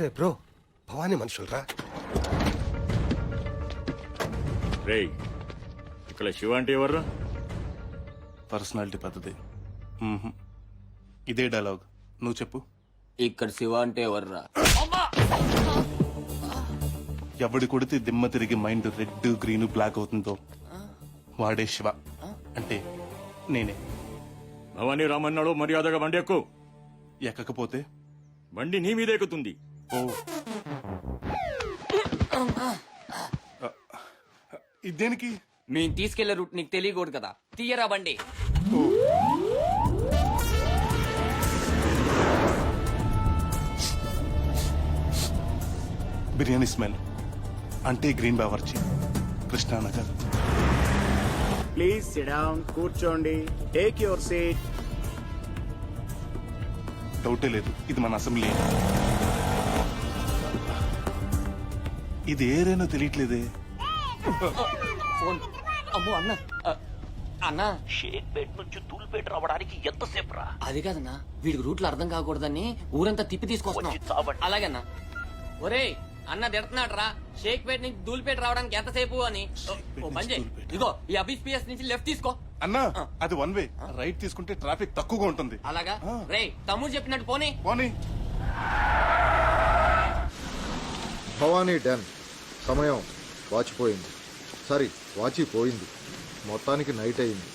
రే bro Bhavani మనుషులరా? రేయ్ ఇక్కడ శివ అంటే ఎవరు పర్సనాలిటీ పద్ధతి. ఇదే డైలాగ్. నువ్వు చెప్పు. ఇక్కడ శివ అంటే ఎవర్రా? ఎవడి కొడితే దిమ్మ తిరిగి మైండ్ రెడ్ గ్రీన్ బ్లాక్ అవుతుందో వాడే శివ. అంటే నేనే. భవానీ రామన్నాడు మర్యాదగా బండి ఎక్కు. ఎక్కకపోతే? బండి నీ మీద ఎక్కుతుంది. ఇదేనికి మేము తీసుకెళ్ళే రూట్ నీకు తెలియకూడదు కదా. తీయరా బండి. బిర్యానీ స్మెల్. అంటే green Bawarchi. Krishnanagar please sit down కూర్చోండి. టేక్ యువర్ సీట్ డౌటే లేదు. ఇది మన అసెంబ్లీ. ఇది ఏరేనో తెలియట్లేదే. ఫోన్. అమ్మో అన్న. అన్న. షేక్ పేట్ నుంచి తూల్పేట రావడానికి ఎంతసేపు రా అది కాదన్నా. వీడికి రూట్లు అర్థం కాకూడదని ఊరంతా తిప్పి. తీసుకొస్తున్నాం. అలాగన్నా ఒరే అన్న. తిడుతున్నాడు రా షేక్ పేట్ నుంచి దూల్పేట రావడానికి ఎంతసేపు అని. ఓ. ఇగో ఈ అబిస్ పిఎస్ నుంచి లెఫ్ట్ తీసుకో. అన్నా అది వన్ వే. రైట్ తీసుకుంటే ట్రాఫిక్ తక్కువగా ఉంటుంది. అలాగా. రే తమ్ముడు చెప్పినట్టు పోనీ. పోనీ. భవానీ డన్. సమయం వాచిపోయింది. సారీ వాచిపోయింది. మొత్తానికి నైట్ అయింది.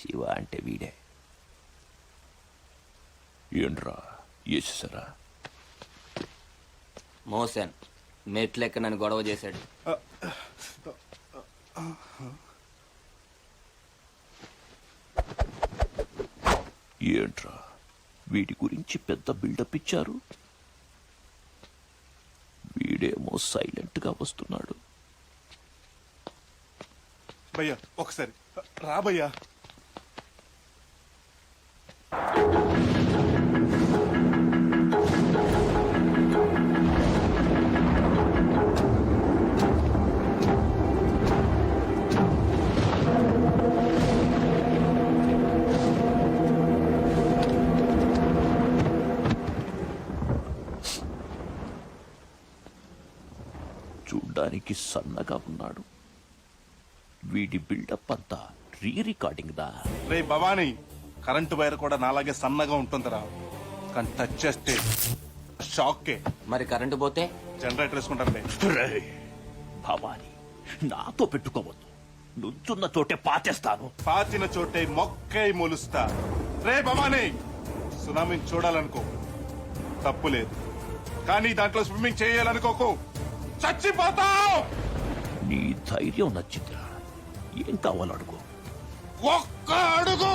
శివ అంటే వీడే. ఏంట్రా వేసేసారా మోసన్ మెట్లెక్క నన్ను గొడవ చేశాడు. ఏంట్రా? వీటి గురించి పెద్ద బిల్డప్ ఇచ్చారు? వీడేమో సైలెంట్గా వస్తున్నాడు. భయ్యా ఒకసారి. రా చూడ్డానికి సన్నగా ఉన్నాడు. వీడి బిల్డప్ అంతా రీ రికార్డింగ్ దా. రే భవానీ కరెంటు వైర్ కూడా నాలాగే సన్నగా ఉంటుందిరా. కానీ టచ్ చేస్తే షాక్కే మరి కరెంటు పోతే? జనరేటర్ వేసుకుంటారులే రేయ్, భవాని నాతో పెట్టుకోవద్దు. నుంచున్న చోటే పాచేస్తాను పాచిన చోటే మొక్కై మొలుస్తా. రే భవానీ సునామీని చూడాలనుకో. తప్పు లేదు. కానీ దాంట్లో స్విమ్మింగ్ చేయాలనుకోకు. చచ్చిపోతావు! నీ ధైర్యం నచ్చిందిరా. ఏం కావాలడుగు ఒక్క అడుగు!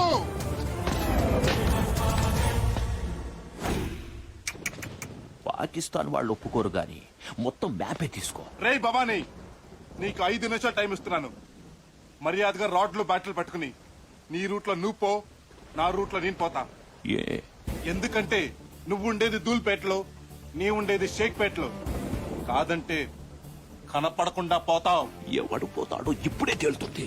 పాకిస్తాన్ వాళ్ళు ఒప్పుకోరు గాని మొత్తం మ్యాపే తీసుకో. రే భవానీ నీకు ఐదు నిమిషాలు టైం ఇస్తున్నాను. మర్యాదగా రాడ్లు బ్యాటలు పట్టుకుని నీ రూట్లో నువ్వు పో నా రూట్లో నేను పోతా. ఏ? ఎందుకంటే నువ్వు ఉండేది దూల్పేటలో నీ ఉండేది షేక్పేటలో కాదంటే కనపడకుండా పోతావు. ఎవడు పోతాడో ఇప్పుడే తేలుతుంది.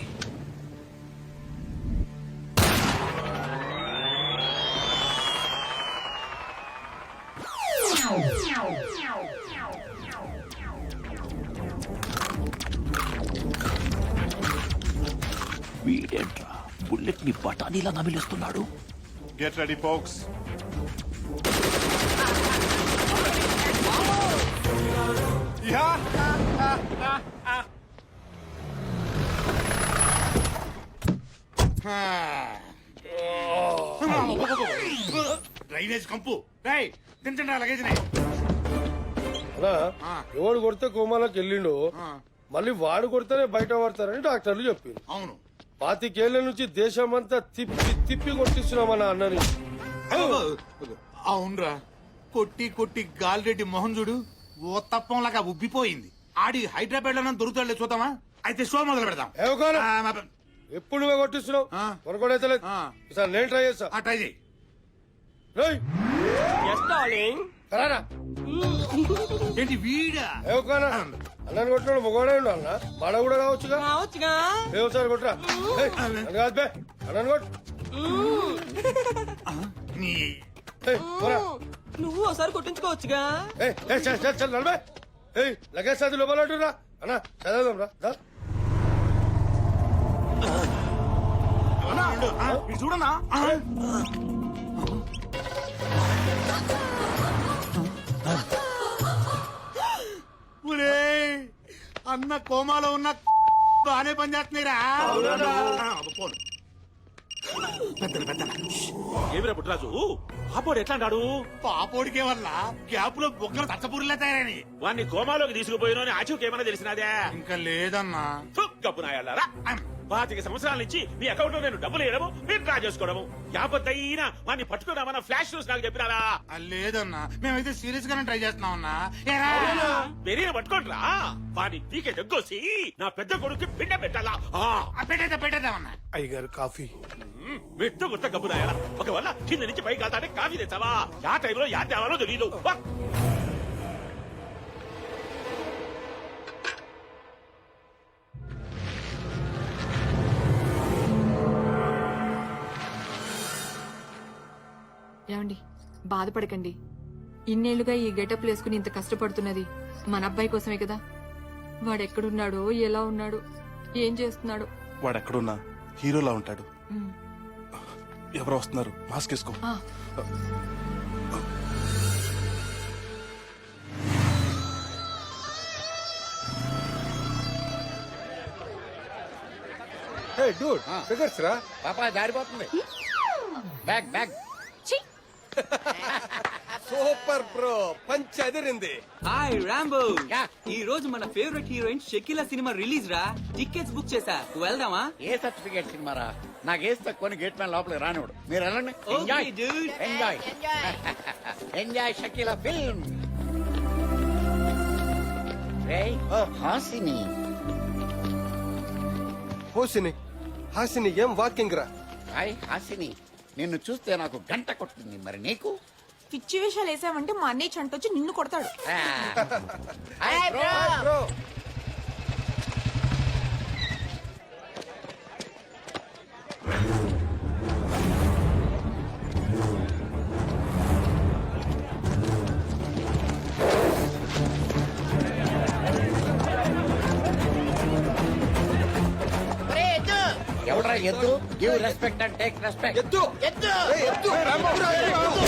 వీడేంట్రా బుల్లెట్ని బఠానీలా నమిలేస్తున్నాడు? గెట్ రెడీ ఫోక్స్ యా డ్రైనేజ్ కంపు. రై తింటండి లగేజ్ అలా ఎవడు కొడితే కోమాలోకి వెళ్ళిండు మళ్ళీ వాడు కొడితేనే బయట పడతారని డాక్టర్లు చెప్పింది అవును. పాతికేళ్ళ నుంచి దేశమంతా తిప్పి తిప్పి కొట్టిస్తున్నామన్న అన్నని. అవునరా కొట్టి కొట్టి గాలిరెడ్డి మోహన్ చూడు. ఓ తప్పంలాగా ఉబ్బిపోయింది. ఆడి హైదరాబాద్లో దొరుకుతాడులే చూద్దామా? అయితే షో మొదలు పెడదాం? ఆ, మా- ఎప్పుడు నువ్వే కొట్టిస్తున్నావు? ఆ. కొనకొడైతే లేదు. ఆ. ఈసారి నేను ట్రై చేస్తా. ఆ, ట్రై చేయి. రేయ్, రారా ఏంటి వీడా? అన్నని కొట్టినాడు మొగోడే ఉండు అన్న. మన కూడా కావచ్చుగా? కావచ్చుగా? ఏ ఒకసారి కొట్టరా. ఏయ్, నన్ను కాదు బే అన్నని కొట్టు. నీ ఏయ్, పోరా. నువ్వు ఒకసారి కొట్టించుకోవచ్చుగా. లగేజ్ అంటురా అన్న చదవదాం రా దా. చూడనా? అన్న కోమాలో ఉన్న బానే పనిచేస్తున్నాయిరా. పోను. పెద్దలు పెద్దలు. ఏమిరా పుట్టరాజు అప్పుడు ఎట్లా అన్నాడు పాపోడికే వల్ల గ్యాప్లో బొక్కలు తచ్చపూరిలా తయారని వాడిని కోమాలోకి తీసుకుపోయిన ఆచూకి ఏమైనా తెలిసినదే? ఇంకా లేదన్నా. కప్పు నాయాలరా పాతిక సంవత్సరాల నుంచి మీ అకౌంట్లో నేను డబ్బులు వేయడము మీరు డ్రా చేసుకోవడము. యాపత్తైనా వాడిని పట్టుకున్నామన్న ఫ్లాష్ న్యూస్ నాకు చెప్పినారా లేదన్నా. మేమైతే సీరియస్ గానే ట్రై చేస్తున్నాం అన్నా ఏరా? పెరిగిన పట్టుకోండిరా. వాడి పీకే దగ్గొసి నా పెద్ద కొడుకు పిండ పెట్టాలా? ఆ, ఆ, పెట్టేద్దాం పెట్టేద్దామన్నా అయ్యగారు కాఫీ. మెట్టు గుర్త నాయాలా ఒకవేళ కింద నుంచి పైకి వెళ్తానే కాఫీ తెచ్చావా? యా టైంలో యా తేవాలో తెలియదు. ఏమండి బాధపడకండి. ఇన్నేళ్ళుగా ఈ గెటప్ వేసుకుని ఇంత కష్టపడుతున్నది మన అబ్బాయి కోసమే కదా. వాడెక్కడున్నాడో ఎలా ఉన్నాడు ఏం చేస్తున్నాడు. వాడు ఎక్కడున్నా హీరోలా ఉంటాడు. ఎవరో వస్తున్నారు. మాస్క్ వేసుకో. ఆ, ఫిగర్స్ రా. పాపా జారిపోతుంది. Bag bag super bro punch అదిరింది. హాయ్ రాంబో ఈ రోజు మన favourite heroine Shakeela cinema release రా. టికెట్స్ బుక్ చేసా. వెళ్దామా? ఏ సర్టిఫికేట్ సినిమారా? నాకు వేస్తే కొన్ని గేట్ మ్యాన్ లోపలికి రానివాడు మీరు వెళ్ళండి. Enjoy. Enjoy enjoy Shakeela film Hasini. Hasini Hasini ఏం వాకింగ్ రా? హాయ్ హాసిని. నిన్ను చూస్తే నాకు గంట కొట్టింది మరి నీకు? పిచ్చి వేషాలు వేసావంటే మా అన్నయ్య చంటొచ్చి నిన్ను కొడతాడు. ఎద్దు give respect and take respect ఎద్దు ఎద్దు ఎద్దు ఎద్దు.